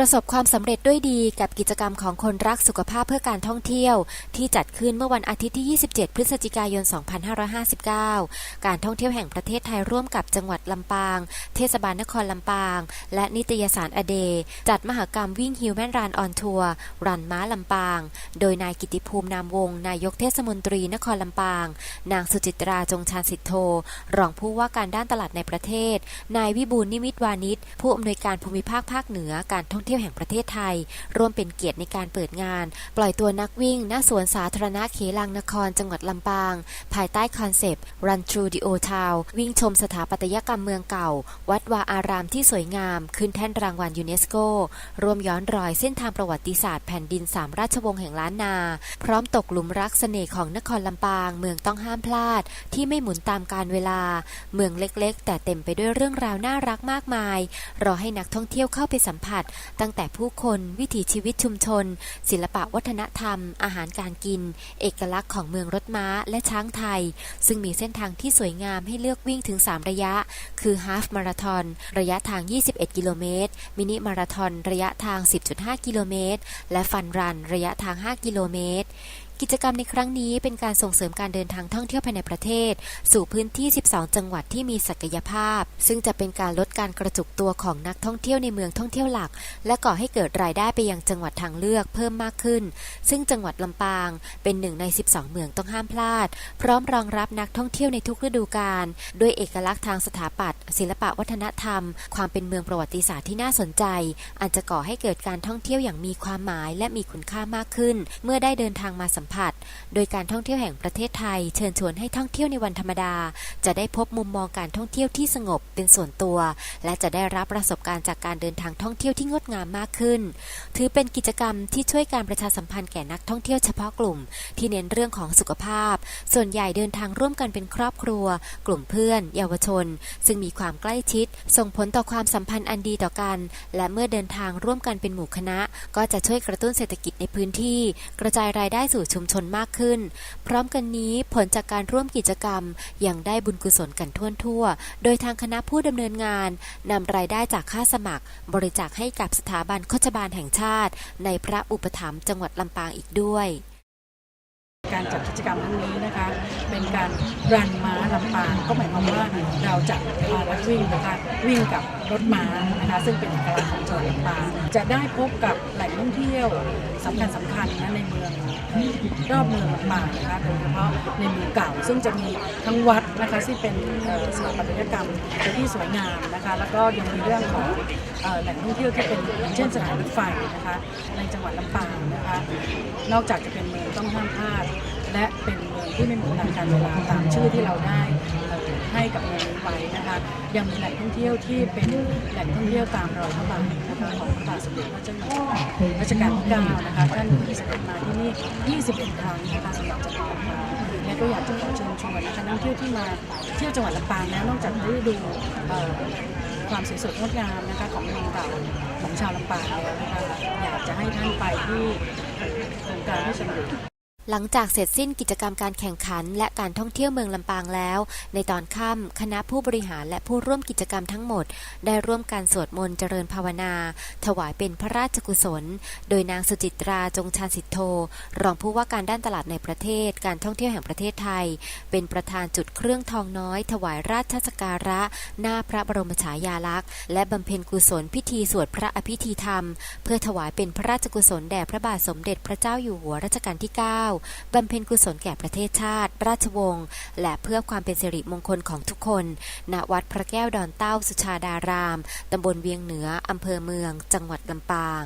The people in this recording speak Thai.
ประสบความสำเร็จด้วยดีกับกิจกรรมของคนรักสุขภาพเพื่อการท่องเที่ยว ที่จัดขึ้นเมื่อวันอาทิตย์ที่ 27 พฤศจิกายน 2559 การท่องเที่ยวแห่งประเทศไทยร่วมกับจังหวัดลำปาง เทศบาลนครลำปาง และนิตยสารอเดย์จัดมหกรรมวิ่งฮิวแมนรันออนทัวร์รันม้าลำปาง โดยนายกิติภูมินามวงศนายกเทศมนตรีนครลำปาง นางสุจิตราจงชาญสิทธโธรองผู้ว่าการด้านตลาดในประเทศ นายวิบูลนิมิตวานิชผู้อำนวยการภูมิภาคภาคเหนือการท่องเที่ยวแห่งประเทศไทย ร่วมเป็นเกียรติในการเปิดงาน ปล่อยตัวนักวิ่งณสวนสาธารณะเขลังนครจังหวัดลำปาง ภายใต้คอนเซปต์ Run Through the Old Town วิ่งชมสถาปัตยกรรมเมืองเก่า วัดวาอารามที่สวยงาม ขึ้นแท่นรางวัลยูเนสโกร่วมย้อนรอยเส้นทางประวัติศาสตร์แผ่นดินสามราชวงศ์แห่งล้านนา พร้อมตกหลุมรักเสน่ห์ของนครลำปาง เมืองต้องห้ามพลาด ที่ไม่หมุนตามกาลเวลา เมืองเล็กๆ แต่เต็มไปด้วยเรื่องราวน่ารักมากมาย รอให้นักท่องเที่ยวเข้าไปสัมผัสตั้งแต่ผู้คนวิถีชีวิตชุมชน ศิลปะวัฒนธรรม อาหารการกิน เอกลักษณ์ของเมืองรถม้าและช้างไทย ซึ่งมีเส้นทางที่สวยงามให้เลือกวิ่งถึง 3 ระยะ คือฮาฟมาราทอนระยะทาง 21 กิโลเมตร มินิมาราทอนระยะทาง 10.5 กิโลเมตร และฟันรันระยะทาง 5 กิโลเมตร กิจกรรมในครั้งนี้เป็นการส่งเสริมการเดินทางท่องเที่ยวภายในประเทศ สู่พื้นที่ 12 จังหวัดที่มีศักยภาพ ซึ่งจะเป็นการลดการกระจุกตัวของนักท่องเที่ยวในเมืองท่องเที่ยวหลัก และก่อให้เกิดรายได้ไปยังจังหวัดทางเลือกเพิ่มมากขึ้น ซึ่งจังหวัดลำปางเป็นหนึ่งใน 12 เมืองต้องห้ามพลาด พร้อมรองรับนักท่องเที่ยวในทุกฤดูกาลด้วยเอกลักษณ์ทางสถาปัตย์ศิลปะวัฒนธรรม ความเป็นเมืองประวัติศาสตร์ที่น่าสนใจ อาจจะก่อให้เกิดการท่องเที่ยวอย่างมีความหมาย และมีคุณค่ามากขึ้น เมื่อได้เดินทางมาสัมผัส โดยการท่องเที่ยวแห่งประเทศไทย เชิญชวนให้ท่องเที่ยวในวันธรรมดา จะได้พบมุมมองการท่องเที่ยวที่สงบเป็นส่วนตัว และจะได้รับประสบการณ์จากการเดินทางท่องเที่ยวที่งดงามมากขึ้น ถือเป็นกิจกรรมที่ช่วยการประชาสัมพันธ์แก่นักท่องเที่ยวเฉพาะกลุ่ม ที่เน้นเรื่องของสุขภาพ ส่วนใหญ่เดินทางร่วมกันเป็นครอบครัว กลุ่มเพื่อน เยาวชน ซึ่งมีความใกล้ชิด ส่งผลต่อความสัมพันธ์อันดีต่อกัน และเมื่อเดินทางร่วมกันเป็นหมู่คณะ ก็จะช่วยกระตุ้นเศรษฐกิจในพื้นที่ กระจายรายได้สู่ชุมชนมากขึ้น พร้อมกันนี้ผลจากการร่วมกิจกรรมยังได้บุญกุศลกันทั่วทั่ว โดยทางคณะผู้ดำเนินงานนำรายได้จากค่าสมัคร บริจาคให้กับสถาบันโฆษบาลแห่งชาติ ในพระอุปถัมภ์จังหวัดลำปางอีกด้วยการจัดกิจกรรมครั้งนี้นะคะเป็นการรันม้าลำปางก็หมายความว่าเราจะพานักวิ่งนะคะวิ่งกับ รถม้านะคะซึ่งเป็นเอกลักษณ์ของจังหวัดลำปางจะได้พบกับแหล่งท่องเที่ยวสำคัญสำคัญนะในเมืองรอบเมืองลำปางนะคะโดยเฉพาะในเมืองเก่า ซึ่งจะมีทั้งวัดนะคะที่เป็นสถาปัตยกรรมที่สวยงามนะคะแล้วก็ยังมีเรื่องของแหล่งท่องเที่ยวที่เป็นเช่นสถานรถไฟนะคะในจังหวัดลำปางนะคะนอกจากจะเป็นเมืองต้องห้ามพลาดและเป็นเมืองที่ไม่เหมือนตามการเวลาตามชื่อที่เราได้ กับเมืองนี้ไว้นะคะยังมีแหล่งท่องเที่ยวที่เป็นแหล่งท่องเที่ยวตามรอยพระบาทนะคะของพระบาทสมเด็จพระเจ้าอยู่หัวรัชกาลที่9นะคะท่านเคยเสด็จมาที่นี่21ครั้งนะคะสำหรับจังหวัดลำปางและก็อยากจะขอเชิญชวนนะคะนักท่องเที่ยวที่มาเที่ยวจังหวัดลำปางแล้วนอกจากได้ดูความสวยสดงดงามนะคะของเมืองเก่าของชาวลำปางแล้วนะคะอยากจะให้ท่านไปที่โครงการที่สำเร็จ หลังจากเสร็จสิ้นกิจกรรมการแข่งขัน และการท่องเที่ยวเมืองลำปางแล้ว ในตอนค่ำคณะผู้บริหารและผู้ร่วมกิจกรรมทั้งหมด ได้ร่วมการสวดมนต์เจริญภาวนา ถวายเป็นพระราชกุศล โดยนางสุจิตราจงชาญสิทธโธ รองผู้ว่าการด้านตลาดในประเทศ การท่องเที่ยวแห่งประเทศไทย เป็นประธานจุดเครื่องทองน้อย ถวายราชสกการะ หน้าพระบรมฉายาลักษณ์ และบำเพ็ญกุศลพิธีสวดพระอภิธีธรรม เพื่อถวายเป็นพระราชกุศลแด่พระบาทสมเด็จพระเจ้าอยู่หัวรัชกาลที่ 9บำเพ็ญกุศลแก่ประเทศชาติ ราชวงศ์และเพื่อความเป็นสิริมงคลของทุกคน ณ วัดพระแก้วดอนเต้าสุชาดาราม ตำบลเวียงเหนือ อำเภอเมือง จังหวัดลำปาง